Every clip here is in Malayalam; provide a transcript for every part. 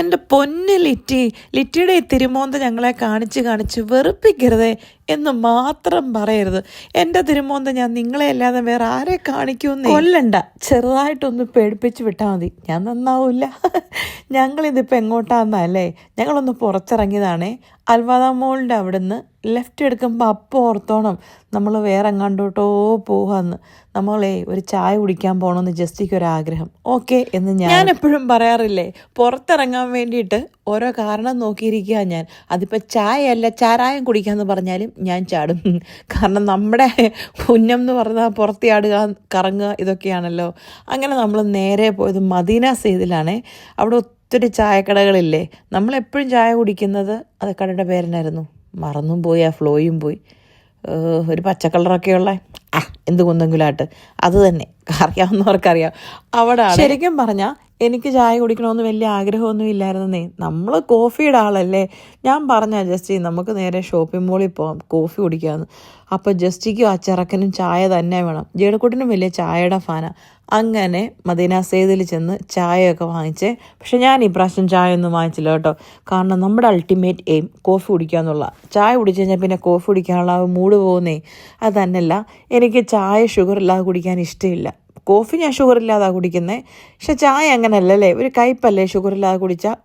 എന്റെ പൊന്ന് ലിറ്റി ലിറ്റിയുടെ ഈ തിരുമോന്ത ഞങ്ങളെ കാണിച്ച് കാണിച്ച് വെറുപ്പിക്കരുതേ എന്ന് മാത്രം പറയരുത്. എന്റെ തിരുമോന്ത ഞാൻ നിങ്ങളെ അല്ലാതെ വേറെ ആരെ കാണിക്കുമെന്ന് കൊല്ലണ്ട. ചെറുതായിട്ടൊന്ന് പേടിപ്പിച്ച് വിട്ടാൽ മതി. ഞാൻ നന്നാവില്ല ഞങ്ങളിതിപ്പോൾ എങ്ങോട്ടാന്നല്ലേ ഞങ്ങളൊന്ന് പുറത്തിറങ്ങിയതാണേ. അൽവാദ മോളിന്റെ അവിടുന്ന് ലെഫ്റ്റ് എടുക്കുമ്പോൾ അപ്പോൾ ഓർത്തോണം. നമ്മൾ വേറെ എങ്ങാണ്ടോട്ടോ പോവാന്ന്. നമ്മളേ ഒരു ചായ കുടിക്കാൻ പോകണമെന്ന് ജസ്റ്റിക്ക് ഒരു ആഗ്രഹം ഓക്കെ എന്ന് ഞാൻ ഞാൻ എപ്പോഴും പറയാറില്ലേ പുറത്തിറങ്ങാൻ വേണ്ടിയിട്ട് ഓരോ കാരണം നോക്കിയിരിക്കുക ഞാൻ. അതിപ്പോൾ ചായയല്ല ചാരായം കുടിക്കാമെന്ന് പറഞ്ഞാലും ഞാൻ ചാടും. കാരണം നമ്മുടെ പുന്നം എന്ന് പറഞ്ഞാൽ പുറത്ത് ചാടുക കറങ്ങുക ഇതൊക്കെയാണല്ലോ. അങ്ങനെ നമ്മൾ നേരെ പോയത് മദീന സെയ്തിലാണേ അവിടെ ഒത്തിരി ചായക്കടകളില്ലേ? നമ്മളെപ്പോഴും ചായ കുടിക്കുന്നത് അത് കടയുടെ പേരനായിരുന്നു മറന്നും പോയി ആ ഫ്ലോയും പോയി. ഒരു പച്ച കളറൊക്കെയുള്ള ആ എന്ത് കുന്തെങ്കിലാട്ട്. അത് തന്നെ. അറിയാവുന്നവർക്കറിയാം അവിടെ ശരിക്കും പറഞ്ഞാൽ എനിക്ക് ചായ കുടിക്കണമെന്ന് വലിയ ആഗ്രഹമൊന്നും ഇല്ലായിരുന്നേ. നമ്മൾ കോഫിയുടെ ആളല്ലേ. ഞാൻ പറഞ്ഞ ജസ്റ്റി നമുക്ക് നേരെ ഷോപ്പിംഗ് മോളിൽ പോവാം കോഫി കുടിക്കാമെന്ന് അപ്പോൾ ജസ്റ്റിക്കും ആ ചെറുക്കനും ചായ തന്നെ വേണം. ജേടക്കുട്ടിനും വലിയ ചായയുടെ ഫാനാണ് അങ്ങനെ മദീന സേതിൽ ചെന്ന് ചായയൊക്കെ വാങ്ങിച്ച്. പക്ഷെ ഞാൻ ഇപ്രാവശ്യം ചായ ഒന്നും വാങ്ങിച്ചില്ല കേട്ടോ. കാരണം നമ്മുടെ അൾട്ടിമേറ്റ് എയിം കോഫി കുടിക്കുക എന്നുള്ള ചായ കുടിച്ചു കഴിഞ്ഞാൽ പിന്നെ കോഫി കുടിക്കാനുള്ള മൂഡ് പോകുന്നേ. അത് തന്നെയല്ല എനിക്ക് ചായ ഷുഗർ ഇല്ലാതെ കുടിക്കാൻ ഇഷ്ടമില്ല. കോഫി ഞാൻ ഷുഗർ ഇല്ലാതാണ് കുടിക്കുന്നത് പക്ഷെ ചായ അങ്ങനെയല്ലല്ലേ ഒരു കയ്പല്ലേ ഷുഗർ ഇല്ലാതെ കുടിച്ചാൽ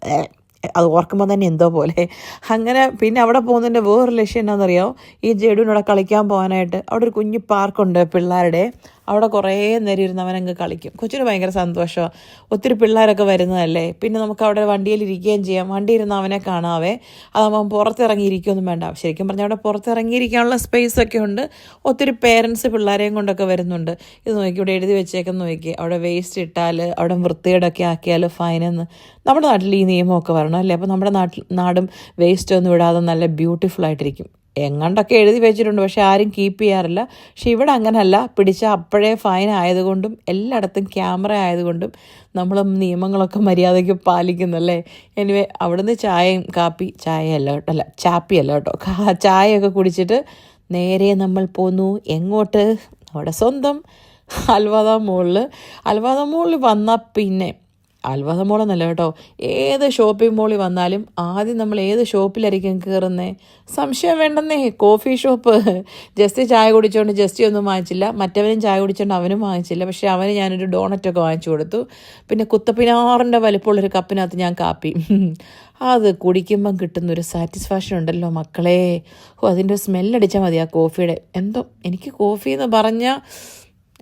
അത് ഓർക്കുമ്പോൾ തന്നെ എന്തോ പോലെ. അങ്ങനെ പിന്നെ അവിടെ പോകുന്നതിന്റെ വേറൊരു ലക്ഷ്യം എന്താണെന്നറിയാമോ ഈ ജഡുവിനോടെ കളിക്കാൻ പോകാനായിട്ട് അവിടെ ഒരു കുഞ്ഞു പാർക്കുണ്ട് പിള്ളേരുടെ. അവിടെ കുറേ നേരം ഇരുന്ന് അവനങ്ങ് കളിക്കും. കൊച്ചിന് ഭയങ്കര സന്തോഷമാണ് ഒത്തിരി പിള്ളേരൊക്കെ വരുന്നതല്ലേ? പിന്നെ നമുക്ക് അവിടെ വണ്ടിയിൽ ഇരിക്കുകയും ചെയ്യാം. വണ്ടി ഇരുന്ന് അവനെ കാണാവേ. അതാകുമ്പോൾ പുറത്തിറങ്ങി ഇരിക്കുകയൊന്നും വേണ്ട. ശരിക്കും പറഞ്ഞാൽ അവിടെ പുറത്തിറങ്ങിയിരിക്കാനുള്ള സ്പേസ് ഒക്കെ ഉണ്ട്. ഒത്തിരി പേരൻസ് പിള്ളേരെയും കൊണ്ടൊക്കെ വരുന്നുണ്ട്. ഇത് നോക്കി ഇവിടെ എഴുതി വെച്ചേക്കെന്ന് നോക്കി. അവിടെ വേസ്റ്റ് ഇട്ടാൽ അവിടെ വൃത്തികേടൊക്കെ ആക്കിയാൽ ഫൈനെന്ന് നമ്മുടെ നാട്ടിൽ ഈ നിയമമൊക്കെ വരണം. അല്ലേ? അപ്പോൾ നമ്മുടെ നാട്ടിൽ നാടും വേസ്റ്റ് ഒന്നും വിടാതെ നല്ല ബ്യൂട്ടിഫുൾ ആയിട്ടിരിക്കും. എങ്ങണ്ടൊക്കെ എഴുതി വെച്ചിട്ടുണ്ട് പക്ഷെ ആരും കീപ്പ് ചെയ്യാറില്ല. പക്ഷെ ഇവിടെ അങ്ങനല്ല. പിടിച്ച അപ്പോഴേ ഫൈൻ ആയതുകൊണ്ടും എല്ലായിടത്തും ക്യാമറ ആയതുകൊണ്ടും നമ്മൾ നിയമങ്ങളൊക്കെ മര്യാദയ്ക്ക് പാലിക്കുന്നല്ലേ എനിവേ അവിടുന്ന് ചായയും കാപ്പി ചായ അല്ല കേട്ടോ അല്ല ചാപ്പി അല്ല കേട്ടോ ചായയൊക്കെ കുടിച്ചിട്ട് നേരെ നമ്മൾ പോന്നു. എങ്ങോട്ട്? നമ്മുടെ സ്വന്തം അൽവാദ മോളിൽ അൽവാദ മോളിൽ വന്നാൽ പിന്നെ അൽവാദ മോളെന്നല്ല കേട്ടോ. ഏത് ഷോപ്പിംഗ് മോളിൽ വന്നാലും ആദ്യം നമ്മൾ ഏത് ഷോപ്പിലായിരിക്കും കയറുന്നേ സംശയം വേണ്ടെന്നേ കോഫി ഷോപ്പ് ജസ്റ്റ് ചായ കുടിച്ചോണ്ട് ജസ്റ്റ് ഒന്നും വാങ്ങിച്ചില്ല. മറ്റവനും ചായ കുടിച്ചോണ്ട് അവനും വാങ്ങിച്ചില്ല. പക്ഷേ അവന് ഞാനൊരു ഡോണറ്റൊക്കെ വാങ്ങിച്ചു കൊടുത്തു. പിന്നെ കുത്തപ്പിനാറിന്റെ വലിപ്പമുള്ളൊരു കപ്പിനകത്ത് ഞാൻ കാപ്പി. അത് കുടിക്കുമ്പം കിട്ടുന്ന ഒരു സാറ്റിസ്ഫാക്ഷൻ ഉണ്ടല്ലോ മക്കളെ. ഓ അതിന്റെ സ്മെല്ലടിച്ചാൽ മതി ആ കോഫിയുടെ എന്തോ എനിക്ക് കോഫി എന്ന് പറഞ്ഞാൽ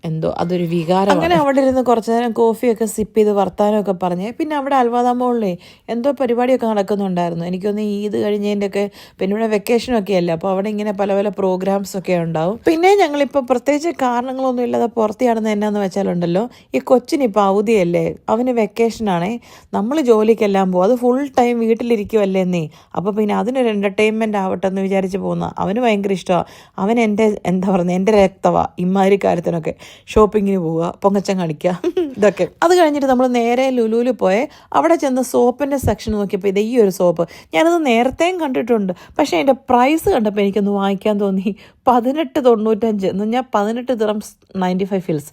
എന്തോ അതൊരു വികാരം അങ്ങനെ അവിടെ ഇരുന്ന് കുറച്ച് നേരം കോഫിയൊക്കെ സിപ്പ് ചെയ്ത് വർത്താനമൊക്കെ പറഞ്ഞ്. പിന്നെ അവിടെ അൽവാദ മോളിലെ എന്തോ പരിപാടിയൊക്കെ നടക്കുന്നുണ്ടായിരുന്നു. എനിക്കൊന്ന് ഈദ് കഴിഞ്ഞതിന്റെ ഒക്കെ പിന്നെ ഇവിടെ വെക്കേഷനൊക്കെ അല്ല അപ്പോൾ അവിടെ ഇങ്ങനെ പല പല പ്രോഗ്രാംസ് ഒക്കെ ഉണ്ടാവും. പിന്നെ ഞങ്ങളിപ്പോൾ പ്രത്യേകിച്ച് കാരണങ്ങളൊന്നും ഇല്ലാതെ പുറത്തിയാണെന്ന് എന്നാന്ന് വെച്ചാലുണ്ടല്ലോ ഈ കൊച്ചിനിപ്പോൾ അവധിയല്ലേ അവന് വെക്കേഷനാണേ നമ്മൾ ജോലിക്കെല്ലാം പോകും അത് ഫുൾ ടൈം വീട്ടിലിരിക്കുമല്ലേ നീ? അപ്പോൾ പിന്നെ അതിനൊരു എന്റർടൈൻമെന്റ് ആവട്ടെ എന്ന് വിചാരിച്ച് പോകുന്ന അവന് ഭയങ്കര ഇഷ്ടമാണ്. അവൻ എന്റെ എന്താ പറയുന്നത് എന്റെ രക്തവാ ഇമാതിരി കാര്യത്തിനൊക്കെ. ഷോപ്പിങ്ങിന് പോവുക പൊങ്ങച്ചം കാണിക്കുക ഇതൊക്കെ. അത് കഴിഞ്ഞിട്ട് നമ്മൾ നേരെ ലുലുവിൽ പോയെ അവിടെ ചെന്ന് സോപ്പിന്റെ സെക്ഷൻ നോക്കിയപ്പോൾ ഇത് ഈ ഒരു സോപ്പ്. ഞാനത് നേരത്തെയും കണ്ടിട്ടുണ്ട്. പക്ഷേ അതിന്റെ പ്രൈസ് കണ്ടപ്പോൾ എനിക്കൊന്ന് വാങ്ങിക്കാൻ തോന്നി. പതിനെട്ട് തൊണ്ണൂറ്റഞ്ച്. എന്ന് പറഞ്ഞാൽ പതിനെട്ട് ദിറം നയന്റി ഫൈവ് ഫിൽസ്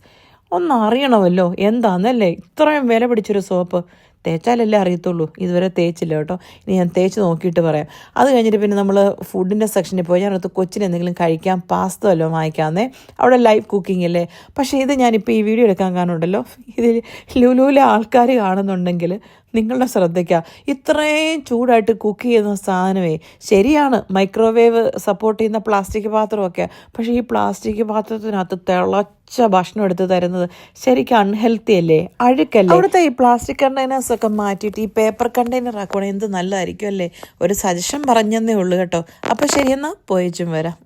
ഒന്ന് അറിയണമല്ലോ. എന്താണെന്നല്ലേ ഇത്രയും വില പിടിച്ചൊരു സോപ്പ്. തേച്ചാലല്ലേ അറിയത്തുള്ളൂ. ഇതുവരെ തേച്ചില്ല കേട്ടോ. ഇനി ഞാൻ തേച്ച് നോക്കിയിട്ട് പറയാം. അത് കഴിഞ്ഞിട്ട് പിന്നെ നമ്മൾ ഫുഡിന്റെ സെക്ഷനിൽ പോയി. ഞാനടുത്ത് കൊച്ചിന് എന്തെങ്കിലും കഴിക്കാൻ പാസ്ത വല്ലതും വാങ്ങിക്കാമെന്നേ അവിടെ ലൈവ് കുക്കിംഗ് അല്ലേ. പക്ഷേ ഇത് ഞാനിപ്പോൾ ഈ വീഡിയോ എടുക്കാൻ കാണുന്നുണ്ടല്ലോ ഇതിൽ ലുലുവിലെ ആൾക്കാർ കാണുന്നുണ്ടെങ്കിൽ നിങ്ങളുടെ ശ്രദ്ധയ്ക്ക. ഇത്രയും ചൂടായിട്ട് കുക്ക് ചെയ്യുന്ന സാധനമേ ശരിയാണ്. മൈക്രോവേവ് സപ്പോർട്ട് ചെയ്യുന്ന പ്ലാസ്റ്റിക് പാത്രമൊക്കെ. പക്ഷേ ഈ പ്ലാസ്റ്റിക് പാത്രത്തിനകത്ത് തിളച്ച ഭക്ഷണം എടുത്ത് തരുന്നത് ശരിക്കും അൺഹെൽത്തി അല്ലേ? അഴുക്കല്ലേ? അവിടുത്തെ ഈ പ്ലാസ്റ്റിക് കണ്ടെയ്നേഴ്സ് ഒക്കെ മാറ്റിയിട്ട് ഈ പേപ്പർ കണ്ടെയ്നർ ആക്കുവാണെങ്കിൽ എന്ത് നല്ലതായിരിക്കും അല്ലേ? ഒരു സജഷൻ പറഞ്ഞെന്നേ ഉള്ളൂ കേട്ടോ. അപ്പോൾ ശരിയെന്നാൽ പോയച്ചും വരാം.